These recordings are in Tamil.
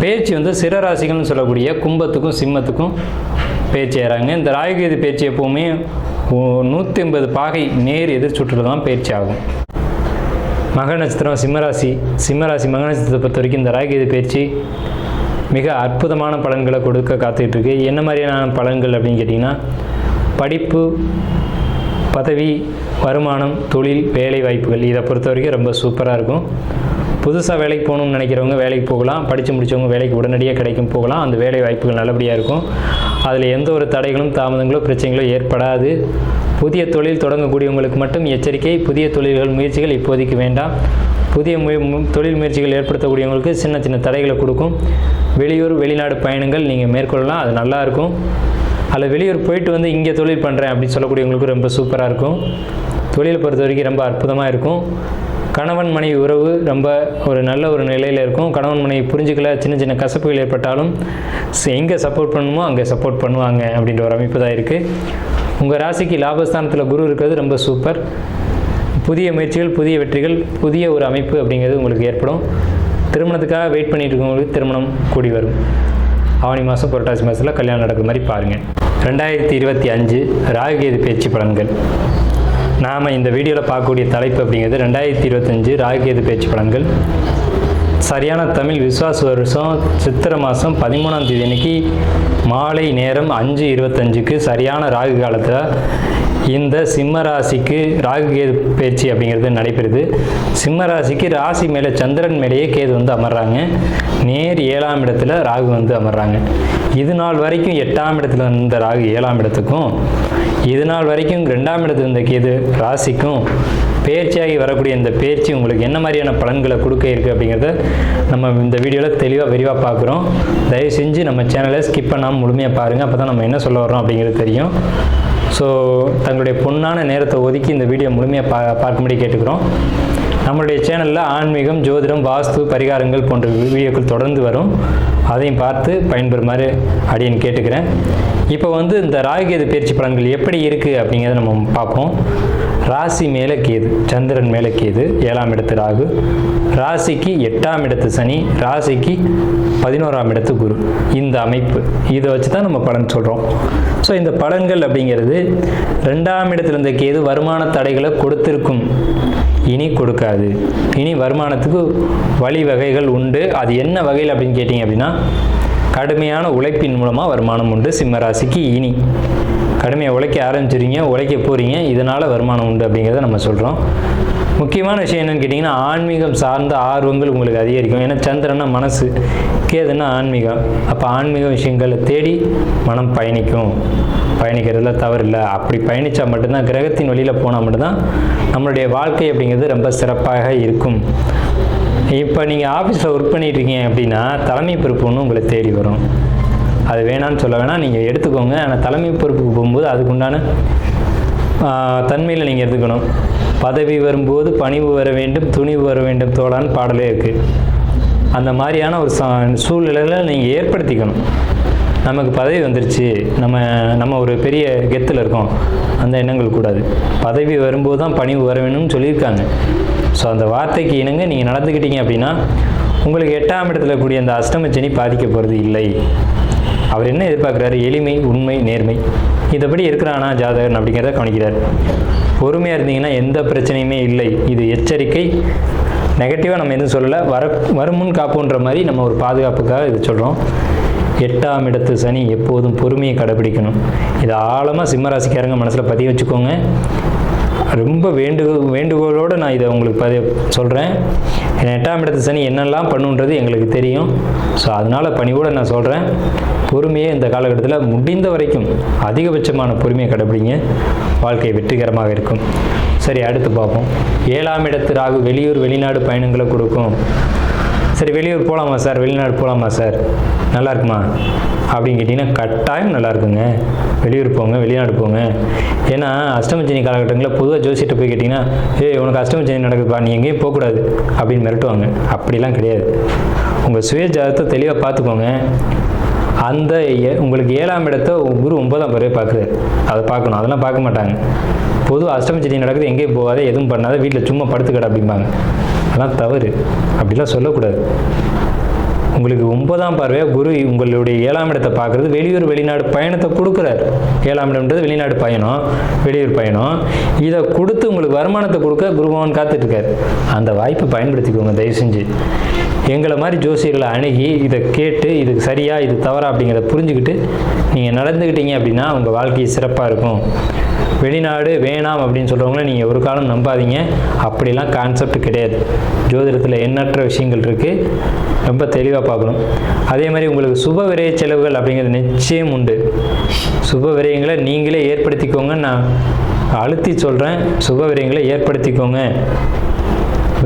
பேச்சு வந்து சிறராசிகள்னு சொல்லக்கூடிய கும்பத்துக்கும் சிம்மத்துக்கும் பேச்சு ஏறாங்க. இந்த ராகுகேது பேச்சு எப்போவுமே நூற்றி ஐம்பது பாகை நேர் எதிர் சுற்றுல தான் பேச்சு ஆகும். மக நட்சத்திரம் சிம்மராசி சிம்மராசி மக நட்சத்திரத்தை பொறுத்த வரைக்கும் இந்த ராகுகேது பேச்சு மிக அற்புதமான பலன்களை கொடுக்க காத்துக்கிட்டு இருக்கு. என்ன மாதிரியான பலன்கள் அப்படின்னு கேட்டிங்கன்னா படிப்பு பதவி வருமானம் தொழில் வேலை வாய்ப்புகள் இதை பொறுத்த வரைக்கும் ரொம்ப சூப்பராக இருக்கும். புதுசாக வேலைக்கு போகணும்னு நினைக்கிறவங்க வேலைக்கு போகலாம். படித்து முடித்தவங்க வேலைக்கு உடனடியாக கிடைக்கும் போகலாம். அந்த வேலை வாய்ப்புகள் நல்லபடியாக இருக்கும். அதில் எந்த ஒரு தடைகளும் தாமதங்களோ பிரச்சனைகளோ ஏற்படாது. புதிய தொழில் தொடங்கக்கூடியவங்களுக்கு மட்டும் எச்சரிக்கை. புதிய தொழில்கள் முயற்சிகள் இப்போதைக்கு வேண்டாம். புதிய முய மு- தொழில் முயற்சிகள் ஏற்படுத்தக்கூடியவங்களுக்கு சின்ன சின்ன தடைகளை கொடுக்கும். வெளியூர் வெளிநாடு பயணங்கள் நீங்கள் மேற்கொள்ளலாம். அது நல்லாயிருக்கும் இருக்கும் அதில் வெளியூர் போயிட்டு வந்து இங்கே தொழில் பண்ணுறேன் அப்படின்னு சொல்லக்கூடியவங்களுக்கு ரொம்ப சூப்பராக இருக்கும். தொழிலை பொறுத்த வரைக்கும் ரொம்ப அற்புதமாக இருக்கும். கணவன் மனைவி உறவு ரொம்ப ஒரு நல்ல ஒரு நிலையில் இருக்கும். கணவன் மனைவி புரிஞ்சுக்கல சின்ன சின்ன கசப்புகள் ஏற்பட்டாலும் எங்கே சப்போர்ட் பண்ணணுமோ அங்கே சப்போர்ட் பண்ணுவாங்க அப்படின்ற ஒரு அமைப்பு தான் இருக்குது உங்கள் ராசிக்கு லாபஸ்தானத்தில் குரு இருக்கிறது ரொம்ப சூப்பர். புதிய முயற்சிகள் புதிய வெற்றிகள் புதிய ஒரு அமைப்பு அப்படிங்கிறது உங்களுக்கு ஏற்படும். திருமணத்துக்காக வெயிட் பண்ணிட்டு இருக்கவங்களுக்கு திருமணம் கூடி வரும். ஆவணி மாதம் புரட்டாசி மாதத்தில் கல்யாணம் நடக்கிற மாதிரி பாருங்கள் ரெண்டாயிரத்தி இருபத்தி அஞ்சு ராகுகேது பேச்சு பலன்கள். நாம் இந்த வீடியோவில் பார்க்கக்கூடிய தலைப்பு அப்படிங்கிறது ரெண்டாயிரத்தி இருபத்தஞ்சு ராகுகேது பேச்சு பலன்கள். சரியான தமிழ் விஸ்வாச வருஷம் சித்திரை மாதம் பதிமூணாம் தேதி அன்னைக்கு மாலை நேரம் அஞ்சு இருபத்தஞ்சுக்கு சரியான ராகு காலத்தில் இந்த சிம்ம ராசிக்கு ராகு கேது பேச்சு அப்படிங்கிறது நடைபெறுது. சிம்ம ராசிக்கு ராசி மேலே சந்திரன் மேலேயே கேது வந்து அமர்றாங்க. நேர் ஏழாம் இடத்துல ராகு வந்து அமர்றாங்க. இது நாள் வரைக்கும் எட்டாம் இடத்துல இருந்த ராகு ஏழாம் இடத்துக்கும் இது நாள் வரைக்கும் ரெண்டாம் இடத்துல இருந்த கேது ராசிக்கும் பேர்ச்சியாகி வரக்கூடிய இந்த பேர்ச்சி உங்களுக்கு என்ன மாதிரியான பலன்களை கொடுக்க இருக்குது அப்படிங்கிறத நம்ம இந்த வீடியோவில் தெளிவாக விரிவாக பார்க்குறோம். தயவு செஞ்சு நம்ம சேனலை ஸ்கிப் பண்ணாமல் முழுமையாக பாருங்கள் அப்போ தான் நம்ம என்ன சொல்ல வரோம் அப்படிங்கிறது தெரியும். ஸோ தங்களுடைய பொன்னான நேரத்தை ஒதுக்கி இந்த வீடியோ முழுமையாக பா பார்க்கும்படி கேட்டுக்கிறோம். நம்மளுடைய சேனலில் ஆன்மீகம் ஜோதிடம் வாஸ்து பரிகாரங்கள் போன்ற வீடியோக்கள் தொடர்ந்து வரும். அதையும் பார்த்து பயன்பெறுமாறு அப்படின்னு கேட்டுக்கிறேன். இப்போ வந்து இந்த ராகுகேது பயிற்சி பலன்கள் எப்படி இருக்குது அப்படிங்கிறத நம்ம பார்ப்போம். ராசி மேலே கேது சந்திரன் மேலே கேது ஏழாம் இடத்து ராகு. ராசிக்கு எட்டாம் இடத்து சனி ராசிக்கு பதினோராம் இடத்து குரு. இந்த அமைப்பு. இதை வச்சு தான் நம்ம பலன் சொல்கிறோம் ஸோ இந்த பலன்கள் அப்படிங்கிறது ரெண்டாம் இடத்துல இருந்த கேது வருமான தடைகளை கொடுத்திருக்கும். இனி கொடுக்காது. இனி வருமானத்துக்கு வழிவகைகள் உண்டு. அது என்ன வகையில் அப்படின்னு கேட்டிங்க அப்படின்னா கடுமையான உழைப்பின் மூலமாக வருமானம் உண்டு. சிம்மராசிக்கு இனி. கடுமையாக உழைக்க ஆரம்பிச்சிருங்க உழைக்க போகிறீங்க இதனால் வருமானம் உண்டு அப்படிங்கிறத நம்ம சொல்கிறோம் முக்கியமான விஷயம் என்னன்னு கேட்டிங்கன்னா ஆன்மீகம் சார்ந்த ஆர்வங்கள் உங்களுக்கு அதிகரிக்கும். ஏன்னா சந்திரனா மனசு கேதுன்னா ஆன்மீகம். அப்போ ஆன்மீக விஷயங்களை தேடி மனம் பயணிக்கும். பயணிக்கிறதுல தவறில்லை. அப்படி பயணித்தா மட்டும்தான் கிரகத்தின் வழியில் போனால் மட்டும்தான் நம்மளுடைய வாழ்க்கை அப்படிங்கிறது ரொம்ப சிறப்பாக இருக்கும். இப்போ நீங்கள் ஆஃபீஸில் ஒர்க் பண்ணிட்டு இருக்கீங்க அப்படின்னா தலைமை பொறுப்பு ஒன்று உங்களை தேடி வரும். அது வேணான்னு சொல்ல வேணாம். நீங்கள் எடுத்துக்கோங்க. ஆனால் தலைமை பொறுப்புக்கு போகும்போது அதுக்குண்டான தன்மையில் நீங்கள் எடுத்துக்கணும். பதவி வரும்போது பணிவு வர வேண்டும் துணிவு வர வேண்டும் தோழான்னு பாடலே இருக்குது அந்த மாதிரியான ஒரு ச சூழ்நிலையில் நீங்கள் ஏற்படுத்திக்கணும். நமக்கு பதவி வந்துருச்சு. நம்ம நம்ம ஒரு பெரிய கெத்தில் இருக்கோம். அந்த எண்ணங்கள் கூடாது. பதவி வரும்போது தான் பணிவு வர வேணும்னு சொல்லியிருக்காங்க. ஸோ அந்த வார்த்தைக்கு இணங்க நீங்கள் நடந்துக்கிட்டீங்க அப்படின்னா உங்களுக்கு எட்டாம் இடத்துல கூடிய அந்த அஷ்டமச்சனி பாதிக்க போகிறது இல்லை. அவர் என்ன எதிர்பார்க்குறாரு? எளிமை உண்மை நேர்மை. இதைப்படி இருக்கிறானா ஜாதகன் அப்படிங்கிறத கவனிக்கிறார். பொறுமையாக இருந்தீங்கன்னா எந்த பிரச்சனையுமே இல்லை. இது எச்சரிக்கை. நெகட்டிவாக நம்ம எதுவும் சொல்லலை. வர வருமுன் காப்புன்ற மாதிரி நம்ம ஒரு பாதுகாப்புக்காக இது சொல்கிறோம் எட்டாம் இடத்து சனி எப்போதும் பொறுமையை கடைபிடிக்கணும். இதை ஆழமாக சிம்மராசிக்காரங்க மனசில் பதிய வச்சுக்கோங்க. ரொம்ப வேண்டு வேண்டுகோளோடு நான் இதை உங்களுக்கு பதி சொல்கிறேன் ஏன்னா எட்டாம் இடத்து சனி என்னெல்லாம் பண்ணுன்றது எங்களுக்கு தெரியும். ஸோ அதனால் பணிவோடு நான் சொல்கிறேன் பொறுமையே இந்த காலகட்டத்தில் முடிந்த வரைக்கும் அதிகபட்சமான பொறுமையை கடைபிடிங்க வாழ்க்கை வெற்றிகரமாக இருக்கும். சரி அடுத்து பார்ப்போம். ஏழாம் இடத்து ராகு வெளியூர் வெளிநாடு பயணங்களை கொடுக்கும். சரி வெளியூர் போகலாமா சார்? வெளிநாடு போகலாமா சார்? நல்லா இருக்குமா அப்படின்னு கேட்டிங்கன்னா கட்டாயம் நல்லா இருக்குங்க வெளியூர் போங்க வெளிநாடு போங்க. ஏன்னா அஷ்டமச்சனி காலகட்டங்களில் பொதுவாக ஜோசிட்ட போய் கேட்டிங்கன்னா ஏய் உனக்கு அஷ்டமச்சனி நடக்குதுப்பா நீ எங்கேயும் போகக்கூடாது அப்படின்னு மிரட்டுவாங்க. அப்படிலாம் கிடையாது. உங்கள் சுய ஜாதத்தை தெளிவாக பார்த்துக்கோங்க. அந்த ஏ- உங்களுக்கு ஏழாம் இடத்த குரு ஒன்பதாம் பிறகு பார்க்குறாரு. அதை பார்க்கணும். அதெல்லாம் பார்க்க மாட்டாங்க. பொதுவாக அஷ்டமச்சனி நடக்குது எங்கேயும் போகாத எதுவும் பண்ணாத வீட்டில் சும்மா படுத்துக்கடை அப்படிம்பாங்க. அதெல்லாம் தவறு. அப்படிலாம் சொல்லக்கூடாது. உங்களுக்கு ஒன்பதாம் பார்வையாக குரு உங்களுடைய ஏழாம் இடத்தை பார்க்குறது வெளியூர் வெளிநாடு பயணத்தை கொடுக்குறாரு. ஏழாம் இடம்ன்றது வெளிநாடு பயணம் வெளியூர் பயணம். இதை கொடுத்து உங்களுக்கு வருமானத்தை கொடுக்க குருபவன் காத்துட்ருக்கார் அந்த வாய்ப்பை பயன்படுத்திக்கோங்க தயவு செஞ்சு. எங்களை மாதிரி ஜோசியர்களை அணுகி இதை கேட்டு இது சரியா இது தவறா அப்படிங்கிறத புரிஞ்சுக்கிட்டு நீங்கள் நடந்துக்கிட்டீங்க அப்படின்னா உங்கள் வாழ்க்கை சிறப்பாக இருக்கும். வெளிநாடு வேணாம் அப்படின்னு சொல்கிறவங்கள நீங்கள் ஒரு காலம் நம்பாதீங்க. அப்படிலாம் கான்செப்ட் கிடையாது. ஜோதிடத்தில் எண்ணற்ற விஷயங்கள் இருக்குது ரொம்ப தெளிவாக பார்க்கணும். அதே மாதிரி உங்களுக்கு சுப விரய செலவுகள் அப்படிங்கிறது நிச்சயம் உண்டு. சுப விரயங்களை நீங்களே ஏற்படுத்திக்கோங்க நான் அழுத்தி சொல்கிறேன் சுப விரயங்களை ஏற்படுத்திக்கோங்க.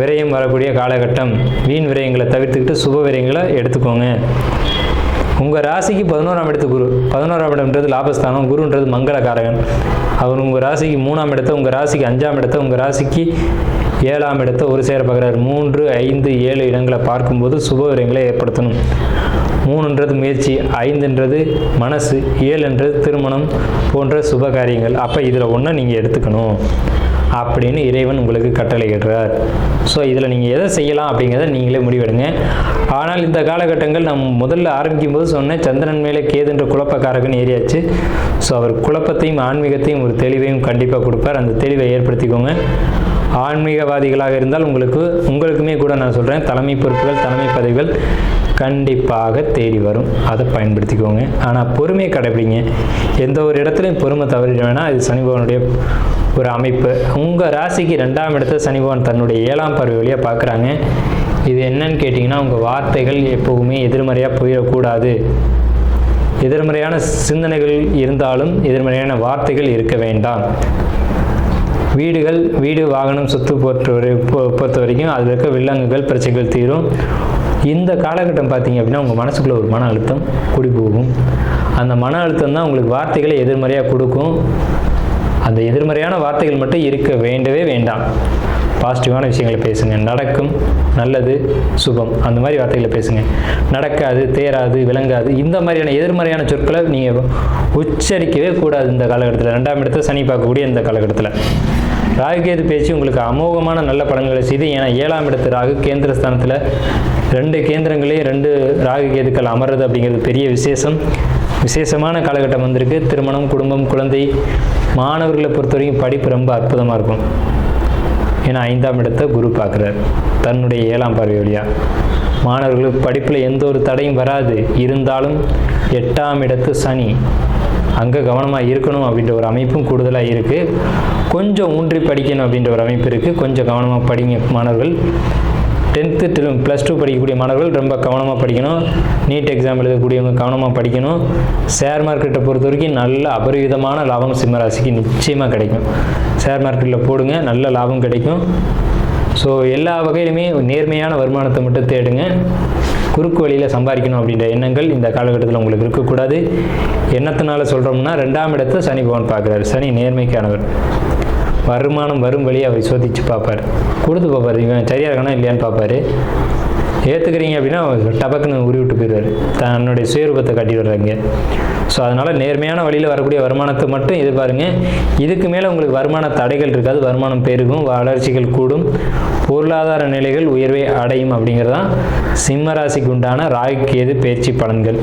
விரயம் வரக்கூடிய காலகட்டம். வீண் விரயங்களை தவிர்த்துக்கிட்டு சுப விரயங்களை எடுத்துக்கோங்க. உங்கள் ராசிக்கு பதினோராம் இடத்து குரு. பதினோராம் இடம்ன்றது லாபஸ்தானம் குருன்றது மங்களகாரகன். அவர் உங்கள் ராசிக்கு மூணாம் இடத்த உங்கள் ராசிக்கு அஞ்சாம் இடத்த உங்கள் ராசிக்கு ஏழாம் இடத்த ஒரு சேர பார்க்குறாரு. மூன்று ஐந்து ஏழு இடங்களை பார்க்கும்போது சுப விரயங்களை ஏற்படுத்தணும். மூணுன்றது முயற்சி ஐந்துன்றது மனசு ஏழுன்றது திருமணம் போன்ற சுப காரியங்கள். அப்போ இதில் ஒன்றை நீங்கள் எடுத்துக்கணும். அப்படின்னு இறைவன் உங்களுக்கு கட்டளையிடுறார் ஸோ இதில் நீங்கள் எதை செய்யலாம் அப்படிங்கிறத நீங்களே முடிவெடுங்க. ஆனால் இந்த காலகட்டங்கள் நம்ம முதல்ல ஆரம்பிக்கும் போது சொன்னேன் சந்திரன் மேலே கேதுன்ற குழப்பக்காரகன் ஏறியாச்சு. ஸோ அவர் குழப்பத்தையும் ஆன்மீகத்தையும் ஒரு தெளிவையும் கண்டிப்பாக கொடுப்பார். அந்த தெளிவை ஏற்படுத்திக்கோங்க. ஆன்மீகவாதிகளாக இருந்தால் உங்களுக்கு உங்களுக்குமே கூட நான் சொல்கிறேன் தலைமை பொறுப்புகள் தலைமை பதவிகள் கண்டிப்பாக தேடி வரும். அதை பயன்படுத்திக்கோங்க. ஆனால் பொறுமையை கடைபிடிங்க எந்த ஒரு இடத்துலையும் பொறுமை தவறிட வேணாம். இது சனிபவனுடைய ஒரு அமைப்பு. உங்கள் ராசிக்கு ரெண்டாம் இடத்த சனிபவன் தன்னுடைய ஏழாம் பறவை வழியாக பார்க்குறாங்க. இது என்னன்னு கேட்டிங்கன்னா உங்கள் வார்த்தைகள் எப்போவுமே எதிர்மறையாக போயிடக்கூடாது. எதிர்மறையான சிந்தனைகள் இருந்தாலும் எதிர்மறையான வார்த்தைகள் இருக்க வேண்டாம். வீடுகள் வீடு வாகனம் சொத்து பொறுத்த வரை பொ- பொறுத்த வரைக்கும் அதில் இருக்க வில்லங்குகள் பிரச்சனைகள் தீரும். இந்த காலகட்டம் பார்த்தீங்க அப்படின்னா உங்கள் மனசுக்குள்ளே ஒரு மன அழுத்தம் குடி போகும். அந்த மன அழுத்தம் தான் உங்களுக்கு வார்த்தைகளை எதிர்மறையாக கொடுக்கும். அந்த எதிர்மறையான வார்த்தைகள் மட்டும் இருக்க வேண்டவே வேண்டாம். பாசிட்டிவான விஷயங்களை பேசுங்க. நடக்கும் நல்லது சுபம். அந்த மாதிரி வார்த்தைகளை பேசுங்க. நடக்காது தேராது விளங்காது. இந்த மாதிரியான எதிர்மறையான சொற்களை நீங்கள் உச்சரிக்கவே கூடாது இந்த காலகட்டத்தில். ரெண்டாம் இடத்தை சனி பார்க்கக்கூடிய இந்த காலகட்டத்தில். ராகுகேது பேச்சு உங்களுக்கு அமோகமான நல்ல பலன்களை செய்து ஏன்னா ஏழாம் இடத்து ராகு கேந்திர ஸ்தானத்தில் ரெண்டு கேந்திரங்களையும் ரெண்டு ராகு கேதுக்கள் அமர்றது அப்படிங்கிறது பெரிய விசேஷம். விசேஷமான காலகட்டம் வந்திருக்கு. திருமணம் குடும்பம் குழந்தை மாணவர்களை பொறுத்த வரைக்கும் படிப்பு ரொம்ப அற்புதமாக இருக்கும். ஏன்னா ஐந்தாம் இடத்தை குரு பார்க்குறார். தன்னுடைய ஏழாம் பார்வை வழியா. மாணவர்களுக்கு படிப்பில் எந்த ஒரு தடையும் வராது. இருந்தாலும் எட்டாம் இடத்து சனி. அங்கே கவனமாக இருக்கணும் அப்படின்ற ஒரு அமைப்பும் கூடுதலாக இருக்குது கொஞ்சம் ஊன்றி படிக்கணும் அப்படின்ற ஒரு அமைப்பு இருக்குது கொஞ்சம் கவனமாக படிங்க மாணவர்கள். டென்த்து ப்ளஸ் டூ படிக்கக்கூடிய மாணவர்கள் ரொம்ப கவனமாக படிக்கணும். நீட் எக்ஸாம் எழுதக்கூடியவங்க கவனமாக படிக்கணும். ஷேர் மார்க்கெட்டை பொறுத்த வரைக்கும் நல்ல அபரிவிதமான லாபம் சிம்மராசிக்கு நிச்சயமாக கிடைக்கும். ஷேர் மார்க்கெட்டில் போடுங்க. நல்ல லாபம் கிடைக்கும். ஸோ எல்லா வகையிலுமே நேர்மையான வருமானத்தை மட்டும் தேடுங்க. குறுக்கு வழியில் சம்பாதிக்கணும் அப்படின்ற எண்ணங்கள் இந்த காலகட்டத்தில் உங்களுக்கு இருக்கக்கூடாது. எண்ணத்தினால சொல்கிறோம்னா ரெண்டாம் இடத்தை சனி பகவான் பார்க்குறாரு. சனி நேர்மைக்கானவர். வருமானம் வரும் வழியை அவர் சோதிச்சு பார்ப்பார். கொடுத்து பார்ப்பார். இவன் சரியாக இருக்கானா இல்லையான்னு பார்ப்பாரு. ஏற்றுக்கிறீங்க அப்படின்னா டபக்குன்னு உருவி விட்டு போயிடுவார். தன்னுடைய சுயரூபத்தை காட்டிடுறாங்க ஸோ அதனால் நேர்மையான வழியில் வரக்கூடிய வருமானத்தை மட்டும் எதிர்பாருங்க இதுக்கு மேலே உங்களுக்கு வருமான தடைகள் இருக்காது. வருமானம் பெருகும் வளர்ச்சிகள் கூடும் பொருளாதார நிலைகள் உயர்வை அடையும் அப்படிங்கிறதான் சிம்ம ராசிக்கு உண்டான ராகு கேது பயிற்சி பலன்கள்.